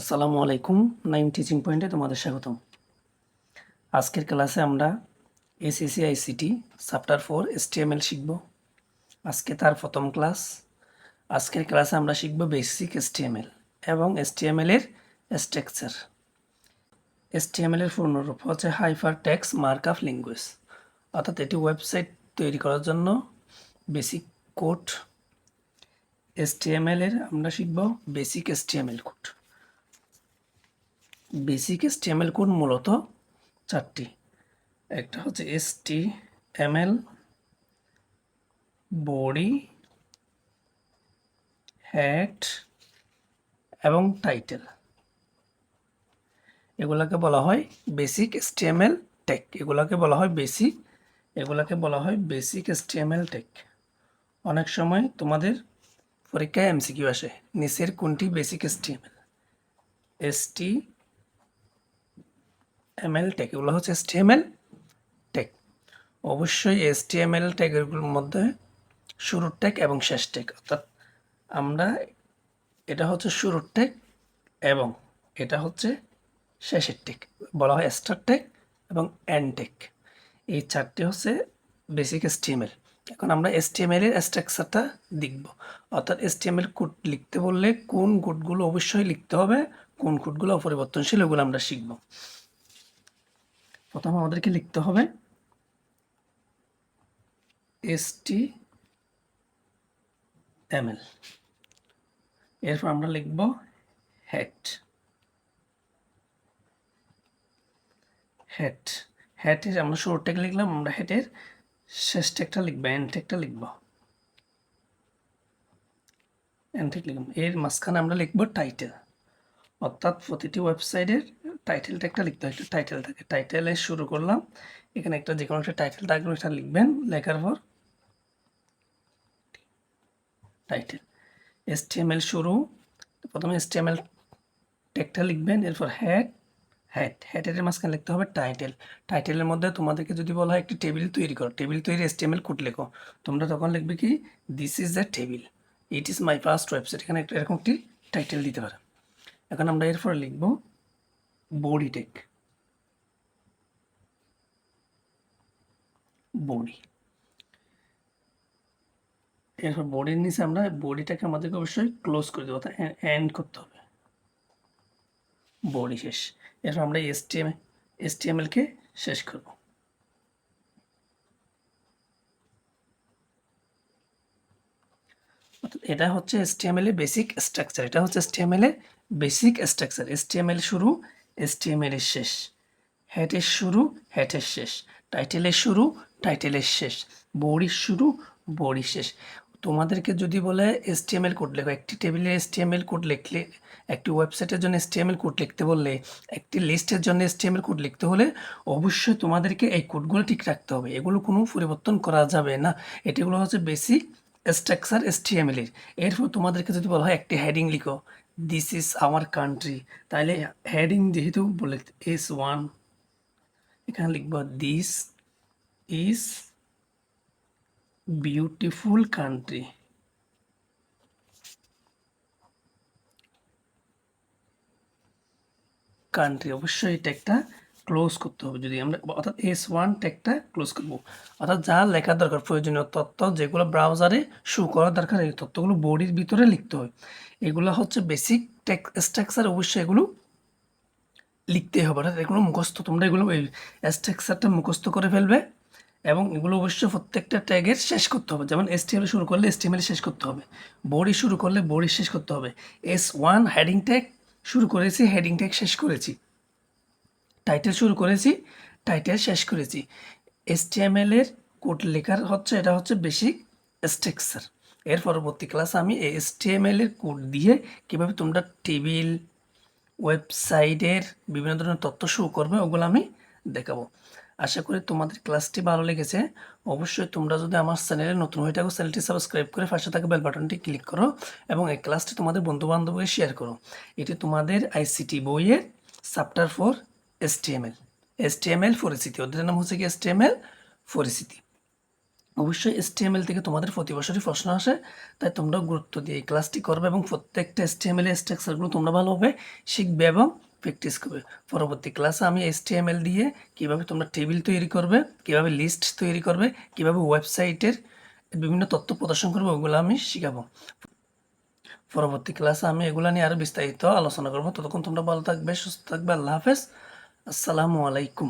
আসসালামু আলাইকুম, নাইম টিচিং পয়েন্টে তোমাদের স্বাগতম। আজকের ক্লাসে আমরা SSC, ICT, chapter four, HTML শিখব। আজকে তার প্রথম ক্লাস। আজকের ক্লাসে আমরা শিখব বেসিক এসটিএমএল এবং এসটিএমএল এর স্ট্রাকচার। এসটিএমএল এর পূর্ণরূপ হচ্ছে hyper text mark up language. অর্থাৎ এটি ওয়েবসাইট তৈরি করার জন্য বেসিক কোড। এসটিএমএল এর আমরা শিখব basic HTML code. Basic HTML code মূলত চারটি। একটা হচ্ছে H T M L body, head এবং টাইটেল। এগুলাকে বলা হয় বেসিক এসটিএমএল টেক। এগুলাকে বলা হয় বেসিক, এগুলাকে বলা হয় বেসিক এসটিএমএল টেক। অনেক সময় তোমাদের পরীক্ষায় এমসিকিউ আসে, নিচের কোনটি basic HTML? HTML tag এগুলো হচ্ছে এসটিএমএল টেক অবশ্যই এসটিএমএল ট্যাগেরগুলোর মধ্যে শুরুর ট্যাগ এবং শেষ ট্যাগ অর্থাৎ আমরা এটা হচ্ছে শুরুর ট্যাগ এবং এটা হচ্ছে শেষের ট্যাগ বলা হয় স্টার ট্যাগ এবং এন্ড ট্যাগ এই চারটি হচ্ছে বেসিক এসটিএমএল এখন আমরা এসটিএমএল এর স্ট্রাকচারটা দেখব। অর্থাৎ এসটিএমএল কোড লিখতে বললে কোন কোডগুলো অবশ্যই লিখতে হবে, কোন কোডগুলো অপরিবর্তনশীল, ওগুলো আমরা শিখব। প্রথমে আমাদেরকে লিখতে হবে এসটি এমএল এরপর আমরা লিখব হ্যাট হ্যাট হ্যাটের আমরা শুরু ট্যাগ লিখলাম, আমরা হ্যাটের শেষ ট্যাগটা লিখব এন্ড ট্যাগটা লিখব। এন্ড ট্যাগ লিখব। এর মাঝখানে আমরা লিখব টাইটেল অর্থাৎ প্রতিটি ওয়েবসাইটের টাইটেল ট্যাগটা লিখতে হয় টাইটেল থাকে। টাইটেলে শুরু করলাম। এখানে একটা যে কোনো একটা টাইটেল থাকবে এটা লিখবেন লেখার পর। টাইটেল এসটিএমএল শুরু। প্রথমে এসটিএমএল ট্যাগটা লিখবেন, এরপর হ্যাট হ্যাট হ্যাটের মাঝখানে লিখতে হবে টাইটেল টাইটেলের মধ্যে তোমাদেরকে যদি বলা হয়, একটি টেবিল তৈরি করো। টেবিল তৈরি এসটিএমএল কোড লেখো। তোমরা তখন লিখবে কি this is the table it is my first website এখানে একটা এরকম একটি টাইটেল দিতে পারে। এখন আমরা এরপর লিখব বডি টেক। বডি। এরপর বডির নিচে আমরা বডিটাকে আমাদেরকে অবশ্যই ক্লোজ করে দেবো, অর্থাৎ এন্ড করতে হবে। বডি শেষ। এরপর আমরা এসটিএম এসটিএমএলকে শেষ করব। এটা হচ্ছে এসটিএমএল এর বেসিক স্ট্রাকচার এটা হচ্ছে এসটিএমএল এর বেসিক স্ট্রাকচার এসটিএমএল শুরু এসটিএমএল এর শেষ। হ্যাটের শুরু হ্যাটের শেষ। টাইটেলের শুরু, টাইটেলের শেষ। বড়ির শুরু, বড়ির শেষ। তোমাদেরকে যদি বলে এসটিএমএল কোড লেখো, একটি টেবিলে এসটিএমএল কোড লিখলে, একটি ওয়েবসাইটের জন্য এসটিএমএল কোড লিখতে বললে, একটি লিস্টের জন্য এসটিএমএল কোড লিখতে হলে অবশ্যই তোমাদেরকে এই কোডগুলো ঠিক রাখতে হবে। এগুলো কোনো পরিবর্তন করা যাবে না। এটিগুলো হচ্ছে বেসিক স্ট্রাকচার এসটিএমএল এর এরপর তোমাদেরকে যদি বলা হয় একটি হেডিং লিখো। দিস ইজ আওয়ার কান্ট্রি তাহলে হেডিং যেহেতু বলে এস ওয়ান এখানে লিখব this is beautiful country country অবশ্যই এটা ট্যাগটা ক্লোজ করতে হবে যদি আমরা, অর্থাৎ এস ওয়ান ট্যাগটা ক্লোজ করব। অর্থাৎ যা লেখার দরকার, প্রয়োজনীয় তথ্য যেগুলো ব্রাউজারে শো করার দরকার, এই তথ্যগুলো বডির ভিতরে লিখতে হয়। এগুলো হচ্ছে বেসিক টেক স্ট্রাকচার অবশ্যই এগুলো লিখতে হবে। অর্থাৎ এগুলো মুখস্থ, তোমরা এগুলো এই স্ট্রাকচারটা মুখস্থ করে ফেলবে এবং এগুলো অবশ্যই প্রত্যেকটা ট্যাগের শেষ করতে হবে। যেমন এস শুরু করলে এস শেষ করতে হবে। বডি শুরু করলে বডি শেষ করতে হবে। এস ওয়ান হেডিং ট্যাগ শুরু করেছি হেডিং ট্যাগ শেষ করেছি। টাইটেল শুরু করেছি টাইটেল শেষ করেছি। এস টিএমএল এর কোড লেখার হচ্ছে, এটা হচ্ছে বেসিক স্ট্রাকচার এর পরবর্তী ক্লাস আমি এই এস টিএমএল এর কোড দিয়ে কীভাবে তোমরা টেবিল ওয়েবসাইটের বিভিন্ন ধরনের তথ্য শো করবে, ওগুলো আমি দেখাবো। আশা করি তোমাদের ক্লাসটি ভালো লেগেছে। অবশ্যই তোমরা যদি আমার চ্যানেলে নতুন হয়ে থাকো চ্যানেলটি সাবস্ক্রাইব করে পাশে থাকা বেল বাটনটি ক্লিক করো এবং এই ক্লাসটি তোমাদের বন্ধু বান্ধবকে শেয়ার করো। এটি তোমাদের আইসিটি বইয়ের চ্যাপ্টার ফোর এসটিএমএল এসটিএমএল পরিস্থিতি ওদের নাম হচ্ছে কি এসটিএমএল পরিস্থিতি অবশ্যই এসটিএমএল থেকে তোমাদের প্রতি বছরই প্রশ্ন আসে, তাই তোমরা গুরুত্ব দিয়ে এই ক্লাসটি করবে এবং প্রত্যেকটা এসটিএমএল এর স্ট্রাকচারগুলো তোমরা ভালোভাবে শিখবে এবং প্র্যাকটিস করবে। পরবর্তী ক্লাসে আমি এসটিএমএল দিয়ে কীভাবে তোমরা টেবিল তৈরি করবে, কীভাবে লিস্ট তৈরি করবে, কীভাবে ওয়েবসাইটের বিভিন্ন তথ্য প্রদর্শন করবে, ওগুলো আমি শিখাবো। পরবর্তী ক্লাসে আমি এগুলো নিয়ে আরও বিস্তারিত আলোচনা করব। ততক্ষণ তোমরা ভালো থাকবে, সুস্থ থাকবে, আল্লাহ হাফেজ। আসসালামু আলাইকুম।